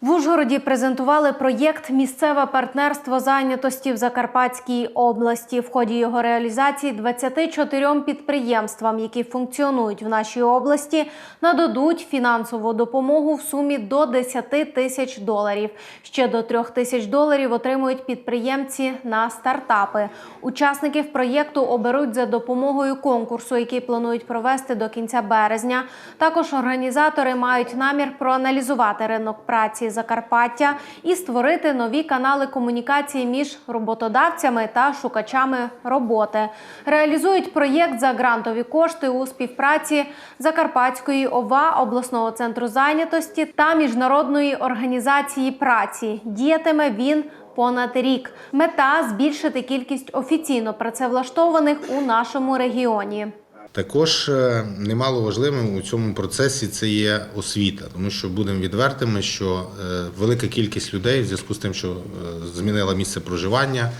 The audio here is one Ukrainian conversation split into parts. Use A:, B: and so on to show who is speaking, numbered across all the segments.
A: В Ужгороді презентували проєкт Місцеве партнерство зайнятості в Закарпатській області. В ході його реалізації 24 підприємствам, які функціонують в нашій області, нададуть фінансову допомогу в сумі до 10 тисяч доларів. Ще до 3 тисяч доларів отримують підприємці на стартапи. Учасників проєкту оберуть за допомогою конкурсу, який планують провести до кінця березня. Також організатори мають намір проаналізувати ринок праці Закарпаття і створити нові канали комунікації між роботодавцями та шукачами роботи. Реалізують проєкт за грантові кошти у співпраці Закарпатської ОВА, обласного центру зайнятості та міжнародної організації праці. Діятиме він понад рік. Мета збільшити кількість офіційно працевлаштованих у нашому регіоні.
B: Також е, немало важливим у цьому процесі це є освіта, тому що будемо відвертими, що е, велика кількість людей в зв'язку з тим, що е, змінила місце проживання,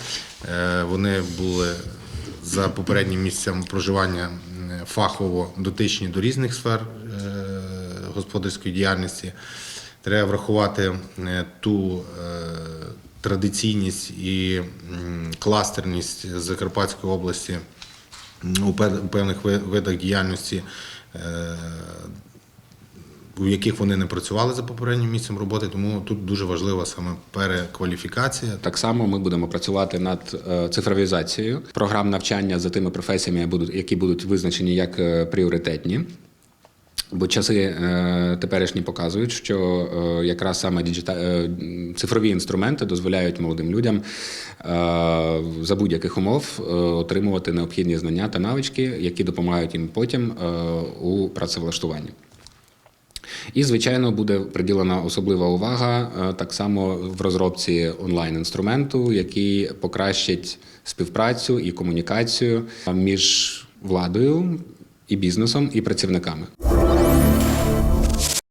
B: вони були за попереднім місцем проживання фахово дотичні до різних сфер господарської діяльності. Треба врахувати ту традиційність і кластерність Закарпатської області у певних ви- видах діяльності, е, у яких вони не працювали за попереднім місцем роботи, тому тут дуже важлива саме перекваліфікація.
C: Так само ми будемо працювати над е, цифровізацією програм навчання за тими професіями, які будуть визначені як е, пріоритетні. Бо часи е, теперішні показують, що е, якраз саме діджита... е, цифрові інструменти дозволяють молодим людям е, за будь-яких умов е, отримувати необхідні знання та навички, які допомагають їм потім е, у працевлаштуванні. І, звичайно, буде приділена особлива увага е, так само в розробці онлайн-інструменту, який покращить співпрацю і комунікацію між владою і бізнесом і працівниками.